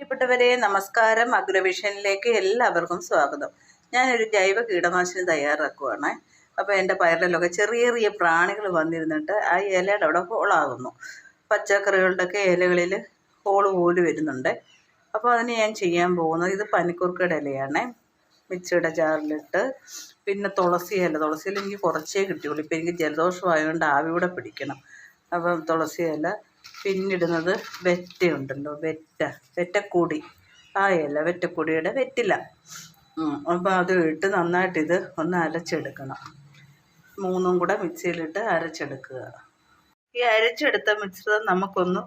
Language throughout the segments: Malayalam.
പ്രിയപ്പെട്ടവരെ നമസ്കാരം. അഗ്രവിഷനിലേക്ക് എല്ലാവർക്കും സ്വാഗതം. ഞാനൊരു ജൈവ കീടനാശിനി തയ്യാറാക്കുവാണ്. അപ്പോൾ എന്റെ പയറിലൊക്കെ ചെറിയ ചെറിയ പ്രാണികൾ വന്നിരുന്നിട്ട് ആ ഇലയുടെ അവിടെ ഹോളാകുന്നു. പച്ചക്കറികളുടെയൊക്കെ ഇലകളിൽ ഹോൾ പോലും വരുന്നുണ്ട്. അപ്പോൾ അതിന് ഞാൻ ചെയ്യാൻ പോകുന്നത് ഇത് പനിക്കൂർക്കയുടെ ഇലയാണ്. മിക്സിയുടെ ജാറിലിട്ട് പിന്നെ തുളസി ഇല. തുളസിയിൽ എനിക്ക് കുറച്ചേ കിട്ടിയുള്ളൂ. ഇപ്പോൾ എനിക്ക് ജലദോഷമായതുകൊണ്ട് ആവി കൂടെ പിടിക്കണം. അപ്പം തുളസി ഇല പിന്നിടുന്നത് വെറ്റയുണ്ടല്ലോ വെറ്റ വെറ്റക്കൂടി. ആ ഇല വെറ്റക്കൂടിയുടെ വെറ്റില. അപ്പോൾ അത് ഇട്ട് നന്നായിട്ട് ഇത് ഒന്ന് അരച്ചെടുക്കണം. മൂന്നും കൂടെ മിക്സിയിലിട്ട് അരച്ചെടുക്കുക. ഈ അരച്ചെടുത്ത മിശ്രിതം നമുക്കൊന്ന്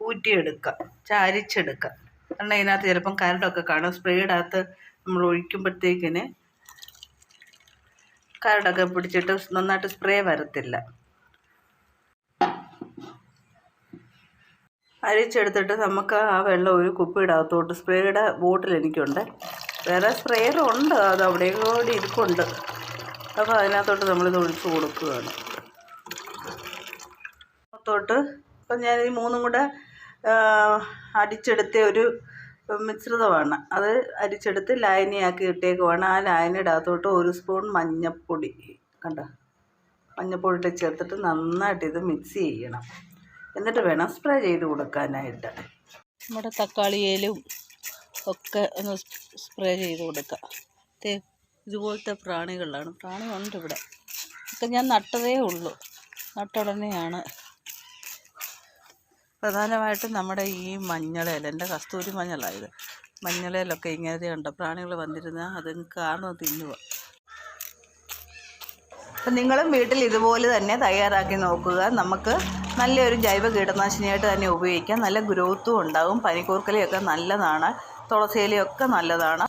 ഊറ്റിയെടുക്കാം ചാരിച്ചെടുക്കാം. കാരണം ഇതിനകത്ത് ചിലപ്പം കരടൊക്കെ കാണും. സ്പ്രേ അകത്ത് നമ്മൾ ഒഴിക്കുമ്പോഴത്തേക്കിന് കരടൊക്കെ പിടിച്ചിട്ട് നന്നായിട്ട് സ്പ്രേ വരത്തില്ല. അരിച്ചെടുത്തിട്ട് നമുക്ക് ആ വെള്ളം ഒരു കുപ്പിയുടെ അകത്തോട്ട് സ്പ്രേയുടെ ബോട്ടിൽ എനിക്കുണ്ട്. വേറെ സ്പ്രേയറും ഉണ്ട് അത് അവിടെ കൂടി ഇരിപ്പുണ്ട്. അപ്പോൾ അതിനകത്തോട്ട് നമ്മളിത് ഒഴിച്ചു കൊടുക്കുകയാണ്. അകത്തോട്ട് ഇപ്പം ഞാൻ ഈ മൂന്നും കൂടെ അടിച്ചെടുത്ത ഒരു മിശ്രിതമാണ്. അത് അരിച്ചെടുത്ത് ലായനിയാക്കി ഇട്ടേക്കുവാണ്. ആ ലായനിയുടെ അകത്തോട്ട് ഒരു സ്പൂൺ മഞ്ഞൾപ്പൊടി കണ്ടോ? മഞ്ഞൾപ്പൊടി ചേർത്തിട്ട് നന്നായിട്ട് ഇത് മിക്സ് ചെയ്യണം. എന്നിട്ട് വേണം സ്പ്രേ ചെയ്ത് കൊടുക്കാനായിട്ട്. നമ്മുടെ തക്കാളിയിലും ഒക്കെ ഒന്ന് സ്പ്രേ ചെയ്ത് കൊടുക്കാം. ദേ ഇതുപോലത്തെ പ്രാണികളാണ്. പ്രാണി ഉണ്ട് ഇവിടെ. ഒക്കെ ഞാൻ നട്ടതേ ഉള്ളൂ. നട്ടുടനെയാണ് പ്രധാനമായിട്ടും നമ്മുടെ ഈ മഞ്ഞളേൽ എന്റെ കസ്തൂരി മഞ്ഞളായത് മഞ്ഞളേലൊക്കെ ഇങ്ങനെയുണ്ട് പ്രാണികൾ വന്നിരുന്നാൽ അത് കാരണം തിന്നുക അപ്പം നിങ്ങളും വീട്ടിൽ ഇതുപോലെ തന്നെ തയ്യാറാക്കി നോക്കുക. നമുക്ക് നല്ലൊരു ജൈവ കീടനാശിനിയായിട്ട് തന്നെ ഉപയോഗിക്കാം. നല്ല ഗ്രോത്തും ഉണ്ടാകും പനിക്കൂർക്കലയൊക്കെ നല്ലതാണ്. തുളസിയിലയൊക്കെ നല്ലതാണ്.